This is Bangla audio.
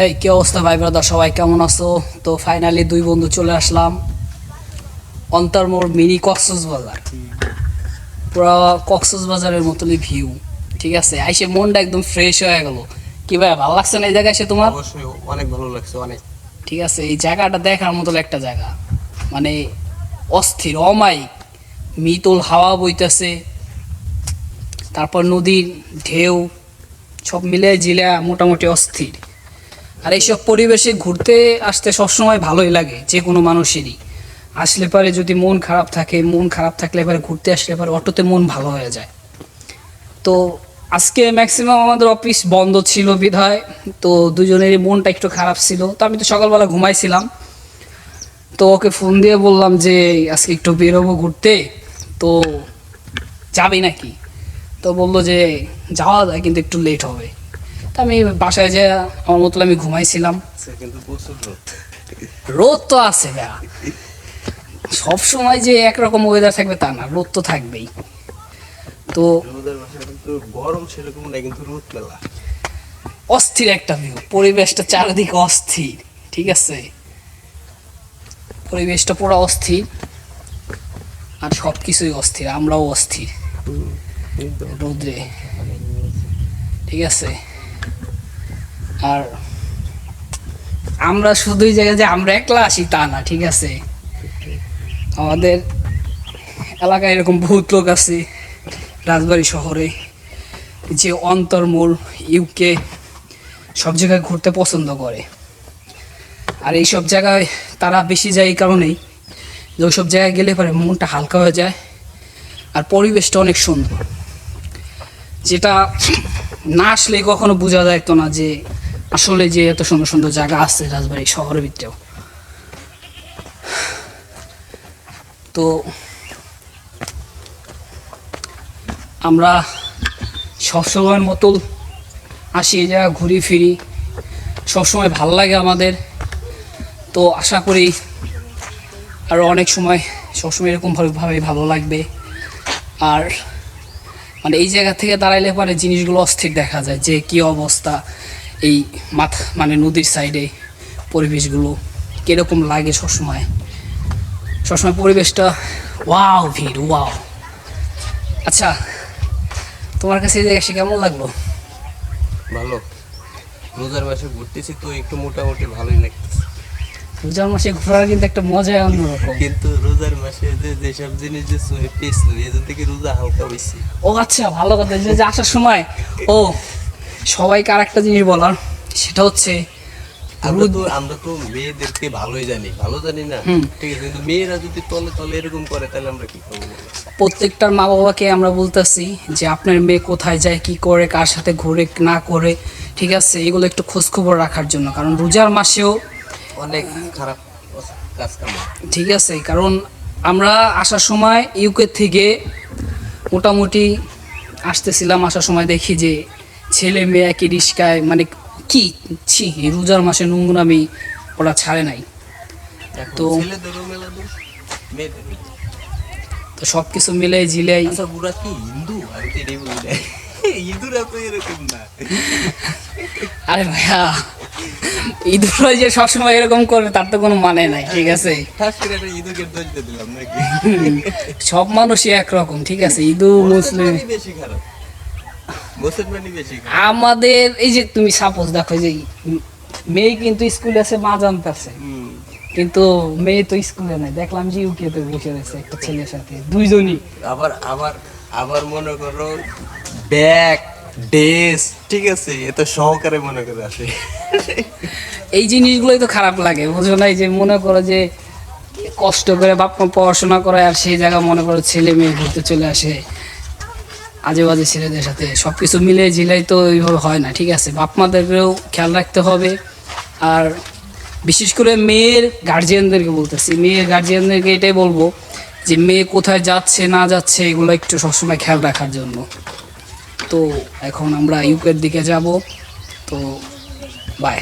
হ্যাঁ কি অবস্থা ভাই ব্রাদার সবাই কেমন আছো? তো ফাইনালি দুই বন্ধু চলে আসলাম। অন্তর্মোড় মিনি কক্সস বাজার। পুরো কক্সস বাজারের মতনই ভিউ ঠিক আছে? আইসে মনটা একদম ফ্রেশ হয়ে গেল। কি ভাই ভালো লাগছে না এই জায়গায় এসে তোমার? অবশ্যই অনেক ভালো লাগছে অনেক। ঠিক আছে এই জায়গাটা দেখার মতো একটা জায়গা। মানে অস্থির অমায়িক। মিতল হাওয়া বইতেছে। তারপর নদীর ঢেউ সব মিলে জিলা মোটামুটি অস্থির। আর এইসব পরিবেশে ঘুরতে আসতে সবসময় ভালোই লাগে যে কোনো মানুষেরই। আসলে পরে যদি মন খারাপ থাকে, মন খারাপ থাকলে এবারে ঘুরতে আসলে পরে অটোতে মন ভালো হয়ে যায়। তো আজকে ম্যাক্সিমাম আমাদের অফিস বন্ধ ছিল বিধায়, তো দুজনেরই মনটা একটু খারাপ ছিল। তো আমি তো সকালবেলা ঘুমাইছিলাম। তো ওকে ফোন দিয়ে বললাম যে, আজকে একটু বেরোবো ঘুরতে, তো যাবি নাকি? তো বলল যে, যাওয়া যায়, কিন্তু একটু লেট হবে। তা আমি বাসায় যে আমার মতো আমি ঘুমাইছিলাম। কিন্তু প্রচুর রোদ। তো আছে ভাইয়া। সব সময় যে একরকম ওয়েদার থাকবে তা না রোদ তো থাকবেই। তো গরম সেরকম না কিন্তু রোদ মেলা। অস্থির একটা ভিউ পরিবেশটা চারিদিকে অস্থির ঠিক আছে? পরিবেশটা পুরো অস্থির আর সব কিছুই অস্থির আমরাও অস্থির। রৌদ্রে ঠিক আছে? আর আমরা শুধুই জায়গায় যে আমরা একলা আসি, তা না, ঠিক আছে? আমাদের এলাকায় এরকম বহুত লোক আছে রাজবাড়ি শহরে, যে অন্তর্মূল ইউকে সব জায়গায় ঘুরতে পছন্দ করে। আর এই সব জায়গায় তারা বেশি যায় এই কারণেই যে ওইসব জায়গায় গেলে পরে মনটা হালকা হয়ে যায় আর পরিবেশটা অনেক সুন্দর। যেটা না আসলে কখনো বোঝা যাইতো না যে আসলে যে এত সুন্দর সুন্দর জায়গা আছে রাজবাড়ি শহরের ভিতরেও। তো আমরা সবসময়ের মতো আসি এই জায়গা ঘুরি ফিরি। সবসময় ভালো লাগে আমাদের। তো আশা করি আরও অনেক সময় সবসময় এরকমভাবে ভাবে ভালো লাগবে। আর মানে এই জায়গা থেকে দাঁড়াইলে পরে জিনিসগুলো অস্থির দেখা যায় যে কি অবস্থা এই মাথা মানে নদীর সাইডে পরিবেশগুলো কীরকম লাগে সবসময়? সবসময় পরিবেশটা ওয়াও ভিড় ওয়াও আচ্ছা তোমার কাছে এই জায়গা এসে কেমন লাগল? ভালো। রোজার মাসে ঘুরতেছি তো একটু মোটামুটি ভালোই লাগতেছে। রোজার মাসে ঘোরার কিন্তু একটা মজাই অন্যরকম। কিন্তু রোজার মাসে যে যেসব জিনিস যে পেয়েছিল এদের থেকে রোজা হালকা বেশি। ও আচ্ছা ভালো কথা যে আসার সময় ও সবাইকে আর একটা জিনিস বলার সেটা হচ্ছে আমরা তো আমরা তো মেয়েদেরকে ভালোই জানি ভালো জানি না। ঠিক আছে কিন্তু মেয়েরা যদি তলে তলে এরকম করে তাহলে আমরা কি করব? প্রত্যেকটার মা বাবাকে আমরা বলতেছি যে আপনার মেয়ে কোথায় যায় কি করে কার সাথে ঘুরে না করে ঠিক আছে? এগুলো একটু খোঁজখবর রাখার জন্য। কারণ রোজার মাসেও অনেক খারাপ কাজ ঠিক আছে কারণ আমরা আসার সময় ইউকে থেকে মোটামুটি আসতেছিলাম আসার সময় দেখি যে ছেলে মেয়ে একই রিস্কায় মানে কি? ছি রোজার মাসে নোংরামি ওরা ছাড়ে নাই। তো- তো সব কিছু মিলে জিলেই আচ্ছা কি? হিন্দু তো এরকম না। আরে ভাইয়া ঈদুল যে সবসময় এরকম করবে তার তো কোনো মানে নাই ঠিক আছে? সব মানুষই একরকম ঠিক আছে? ঈদু মুসলিম বেশি খারাপ। আমাদের এই যে তুমি সাপোজ দেখো যে মেয়ে কিন্তু স্কুলে আছে মা জানতেছে। কিন্তু মেয়ে তো স্কুলে নাই। দেখলাম যে ইউকেতে বসে রয়েছে একটা ছেলের সাথে দুইজনই। আবার আবার আবার মনে করো ব্যাগ ড্রেস ঠিক আছে এত সহকারে মনে করে আসে। এই জিনিসগুলোই তো খারাপ লাগে বুঝো না এই যে মনে করো যে কষ্ট করে বাপ মা পড়াশোনা করে আর সেই জায়গা মনে করো ছেলে মেয়ে ঘুরতে চলে আসে। আজে বাজে ছেলেদের সাথে সব কিছু মিলে ঝিলাই তো ওইভাবে হয় না, ঠিক আছে? বাপ মাদেরকেও খেয়াল রাখতে হবে। আর বিশেষ করে মেয়ের গার্জিয়ানদেরকে বলতেছি। মেয়ের গার্জিয়ানদেরকে এটাই বলব যে মেয়ে কোথায় যাচ্ছে, না যাচ্ছে, এগুলো একটু সবসময় খেয়াল রাখার জন্য। তো এখন আমরা ইউকের দিকে যাব। তো বাই